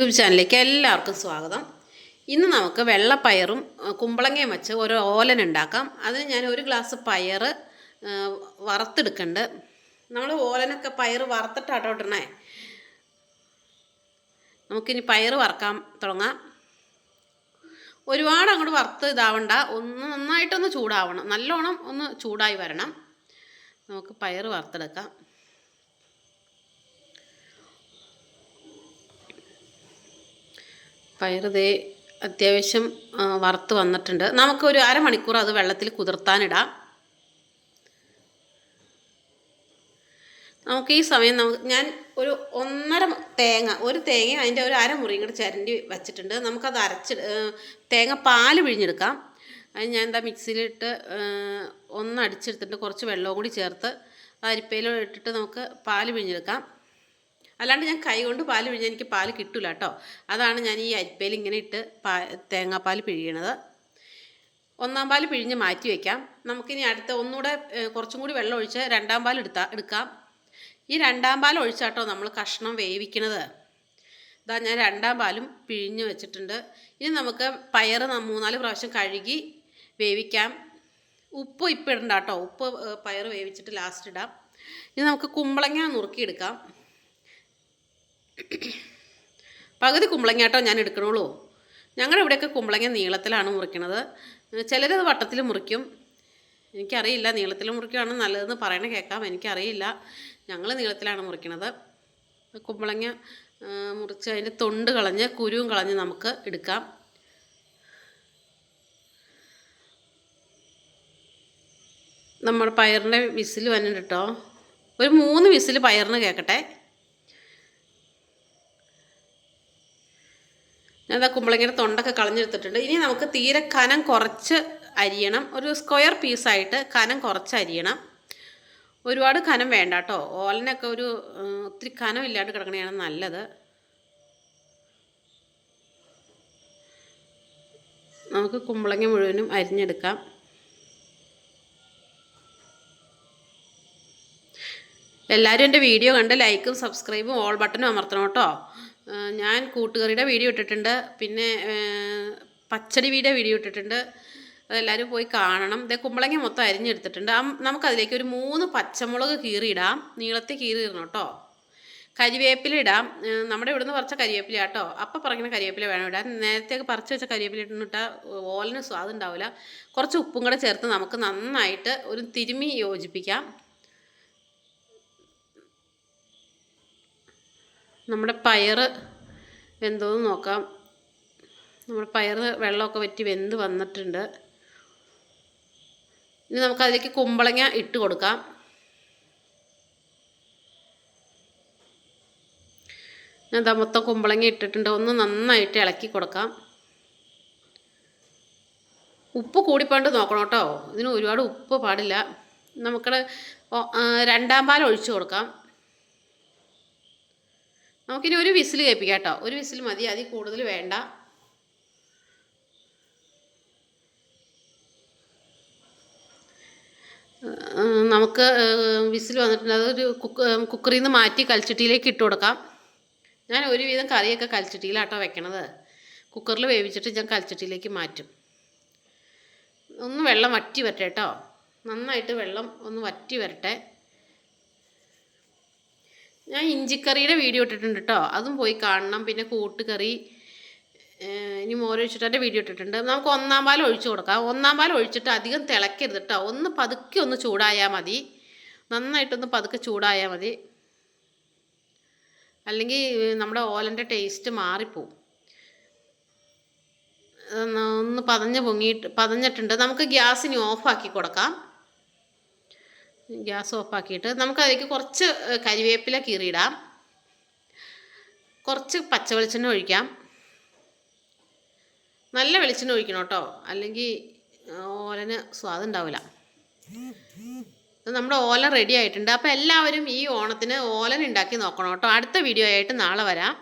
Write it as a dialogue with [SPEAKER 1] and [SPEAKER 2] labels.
[SPEAKER 1] YouTube ചാനലിലേക്ക് എല്ലാവർക്കും സ്വാഗതം. ഇന്ന് നമുക്ക് വെള്ളപ്പയറും കുമ്പളങ്ങയും വെച്ച് ഒരു ഓലൻ ഉണ്ടാക്കാം. അതിന് ഞാൻ ഒരു ഗ്ലാസ് പയർ വറുത്തെടുക്കുന്നുണ്ട് നമ്മൾ ഓലനൊക്കെ പയർ വറുത്തിട്ടാട്ടോ ഇടണേ. നമുക്കിനി പയർ വറക്കാൻ തുടങ്ങാം. ഒരുപാട് അങ്ങോട്ട് വറുത്ത് ഇതാവണ്ട. ഒന്ന് നന്നായിട്ടൊന്ന് ചൂടാവണം. നല്ലോണം ഒന്ന് ചൂടായി വരണം. നമുക്ക് പയർ വറുത്തെടുക്കാം. പയർ ദേ അത്യാവശ്യം വറുത്ത് വന്നിട്ടുണ്ട്. നമുക്കൊരു അരമണിക്കൂർ അത് വെള്ളത്തിൽ കുതിർത്താനിടാം. നമുക്ക് ഈ സമയം നമുക്ക് ഞാൻ ഒരു ഒന്നര തേങ്ങ ഒരു തേങ്ങ അതിന്റെ ഒരു അരമുറിയും കൂടി ചിരണ്ടി വെച്ചിട്ടുണ്ട്. നമുക്കത് അരച്ച് തേങ്ങ പാൽ പിഴിഞ്ഞെടുക്കാം. അത് ഞാൻ എന്താ മിക്സിയിലിട്ട് ഒന്ന് അടിച്ചെടുത്തിട്ട് കുറച്ച് വെള്ളവും കൂടി ചേർത്ത് അരിപ്പയിലോട്ടിട്ട് നമുക്ക് പാൽ പിഴിഞ്ഞെടുക്കാം. അല്ലാണ്ട് ഞാൻ കൈ കൊണ്ട് പിഴിഞ്ഞാൽ എനിക്ക് പാൽ കിട്ടില്ല കേട്ടോ അതാണ് ഞാൻ ഈ അരിപ്പയിൽ ഇങ്ങനെ ഇട്ട് പാ തേങ്ങാപ്പാൽ പിഴിയണത്. ഒന്നാം പാൽ പിഴിഞ്ഞ് മാറ്റി വയ്ക്കാം നമുക്കിനി അടുത്ത ഒന്നുകൂടെ കുറച്ചും കൂടി വെള്ളം ഒഴിച്ച് രണ്ടാം പാൽ എടുത്താ എടുക്കാം. ഈ രണ്ടാം പാൽ ഒഴിച്ചാട്ടോ നമ്മൾ കഷ്ണം വേവിക്കണത്. ഇതാ ഞാൻ രണ്ടാം പാലും പിഴിഞ്ഞ് വെച്ചിട്ടുണ്ട്. ഇനി നമുക്ക് പയർ മൂന്നാൽ പ്രാവശ്യം കഴുകി വേവിക്കാം. ഉപ്പ് ഇപ്പം ഇടണ്ട കേട്ടോ ഉപ്പ് പയർ വേവിച്ചിട്ട് ലാസ്റ്റ് ഇടാം. ഇനി നമുക്ക് കുമ്പളങ്ങ നുറുക്കിയെടുക്കാം. പകുതി കുമ്പളങ്ങാട്ടോ ഞാൻ എടുക്കണുള്ളൂ. ഞങ്ങളുടെ ഇവിടെയൊക്കെ കുമ്പളങ്ങ നീളത്തിലാണ് മുറിക്കണത്. ചിലരത് വട്ടത്തിൽ മുറിക്കും. എനിക്കറിയില്ല നീളത്തിൽ മുറിക്കുകയാണ് നല്ലതെന്ന് പറയണ കേൾക്കാം. എനിക്കറിയില്ല. ഞങ്ങൾ നീളത്തിലാണ് മുറിക്കണത്. കുമ്പളങ്ങ മുറിച്ച് അതിന്റെ തൊണ്ട് കളഞ്ഞ് കുരുവും കളഞ്ഞ് നമുക്ക് എടുക്കാം. നമ്മുടെ പയറിന്റെ വിസിൽ വന്നിട്ട് ഒരു മൂന്ന് വിസിൽ പയറിന് കേൾക്കട്ടെ. ഇതാ കുമ്പളങ്ങയുടെ തൊണ്ടൊക്കെ കളഞ്ഞെടുത്തിട്ടുണ്ട്. ഇനി നമുക്ക് തീരെ കനം കുറച്ച് അരിയണം. ഒരു സ്ക്വയർ പീസായിട്ട് കനം കുറച്ച് അരിയണം. ഒരുപാട് കനം വേണ്ട കേട്ടോ. ഓലനൊക്കെ ഒരു ഒത്തിരി കനം ഇല്ലാണ്ട് കിടക്കണതാണ് നല്ലത്. നമുക്ക് കുമ്പളങ്ങ മുഴുവനും അരിഞ്ഞെടുക്കാം. എല്ലാവരും എന്റെ വീഡിയോ കണ്ട് ലൈക്കും സബ്സ്ക്രൈബും ഓൾ ബട്ടനും അമർത്തണം കേട്ടോ. ഞാൻ കൂട്ടുകറിയുടെ വീഡിയോ ഇട്ടിട്ടുണ്ട്. പിന്നെ പച്ചടി പച്ചടിയുടെ വീഡിയോ ഇട്ടിട്ടുണ്ട്. അതെല്ലാവരും പോയി കാണണം. ഇതേ കുമ്പളങ്ങ മൊത്തം അരിഞ്ഞെടുത്തിട്ടുണ്ട്. നമുക്കതിലേക്ക് ഒരു മൂന്ന് പച്ചമുളക് കീറിയിടാം. നീളത്തിൽ കീറിയിടണം കേട്ടോ. കരിവേപ്പില ഇടാം. ആ, നമ്മുടെ ഇവിടുന്ന് പറിച്ച കരിവേപ്പില കേട്ടോ. അപ്പം പറയുന്ന കരിവേപ്പില വേണം ഇടാൻ. നേരത്തെ പറിച്ച് വെച്ച കരിവേപ്പില ഇട്ടിട്ടാൽ ഓലിന് സ്വാദുണ്ടാവില്ല കുറച്ച് ഉപ്പും കൂടെ ചേർത്ത് നമുക്ക് നന്നായിട്ട് ഒരു തിരുമി യോജിപ്പിക്കാം. നമ്മുടെ പയർ വെന്തോന്ന് നോക്കാം. നമ്മുടെ പയർ വെള്ളമൊക്കെ വറ്റി വെന്ത് വന്നിട്ടുണ്ട്. ഇനി നമുക്കതിലേക്ക് കുമ്പളങ്ങ ഇട്ട് കൊടുക്കാം. ഞാൻ മൊത്തം കുമ്പളങ്ങ ഇട്ടിട്ടുണ്ട്. ഒന്ന് നന്നായിട്ട് ഇളക്കി കൊടുക്കാം. ഉപ്പ് കൂടിപ്പോണ്ട് നോക്കണം കേട്ടോ. ഇതിന് ഒരുപാട് ഉപ്പ് പാടില്ല. നമുക്ക് രണ്ടാം പാൽ ഒഴിച്ചു കൊടുക്കാം. നമുക്കിനി ഒരു വിസിൽ കേൾപ്പിക്കാം കേട്ടോ. ഒരു വിസിൽ മതി. അതിൽ കൂടുതൽ വേണ്ട. നമുക്ക് വിസിൽ വന്നിട്ടുണ്ട്. അതൊരു കുക്ക് കുക്കറിൽ നിന്ന് മാറ്റി കൽച്ചട്ടിയിലേക്ക് ഇട്ട് കൊടുക്കാം. ഞാൻ ഒരുവിധം കറിയൊക്കെ കൽച്ചട്ടിയിലാട്ടോ വെക്കണത്. കുക്കറിൽ വേവിച്ചിട്ട് ഞാൻ കൽച്ചട്ടിയിലേക്ക് മാറ്റും. ഒന്ന് വെള്ളം വറ്റി വരട്ടെ കേട്ടോ. നന്നായിട്ട് വെള്ളം ഒന്ന് വറ്റി വരട്ടെ. ഞാൻ ഇഞ്ചിക്കറിയുടെ വീഡിയോ ഇട്ടിട്ടുണ്ട് കേട്ടോ അതും പോയി കാണണം. പിന്നെ കൂട്ടുകറി ഇനി മോരൊഴിച്ചിട്ടെ വീഡിയോ ഇട്ടിട്ടുണ്ട്. നമുക്ക് ഒന്നാം പാൽ ഒഴിച്ചു കൊടുക്കാം. ഒന്നാം പാൽ ഒഴിച്ചിട്ട് അധികം തിളക്കരുത് കേട്ടോ ഒന്ന് പതുക്കെ ഒന്ന് ചൂടായാൽ മതി. നന്നായിട്ടൊന്ന് പതുക്കെ ചൂടായാൽ മതി. അല്ലെങ്കിൽ നമ്മുടെ ഓലന്റെ ടേസ്റ്റ് മാറിപ്പോവും. ഒന്ന് പതഞ്ഞ് പൊങ്ങിയിട്ട് പതഞ്ഞിട്ടുണ്ട്. നമുക്ക് ഗ്യാസിന് ഓഫാക്കി കൊടുക്കാം. ഗ്യാസ് ഓഫാക്കിയിട്ട് നമുക്ക് അതിലേക്ക് കുറച്ച് കരിവേപ്പില കീറിയിടാം. കുറച്ച് പച്ച വെളിച്ചെണ്ണ ഒഴിക്കാം. നല്ല വെളിച്ചെണ്ണ ഒഴിക്കണം കേട്ടോ. അല്ലെങ്കിൽ ഓലന് സ്വാദുണ്ടാവില്ല നമ്മുടെ ഓല റെഡി ആയിട്ടുണ്ട്. അപ്പോൾ എല്ലാവരും ഈ ഓണത്തിന് ഓലൻ ഉണ്ടാക്കി നോക്കണം കേട്ടോ. അടുത്ത വീഡിയോ ആയിട്ട് നാളെ വരാം.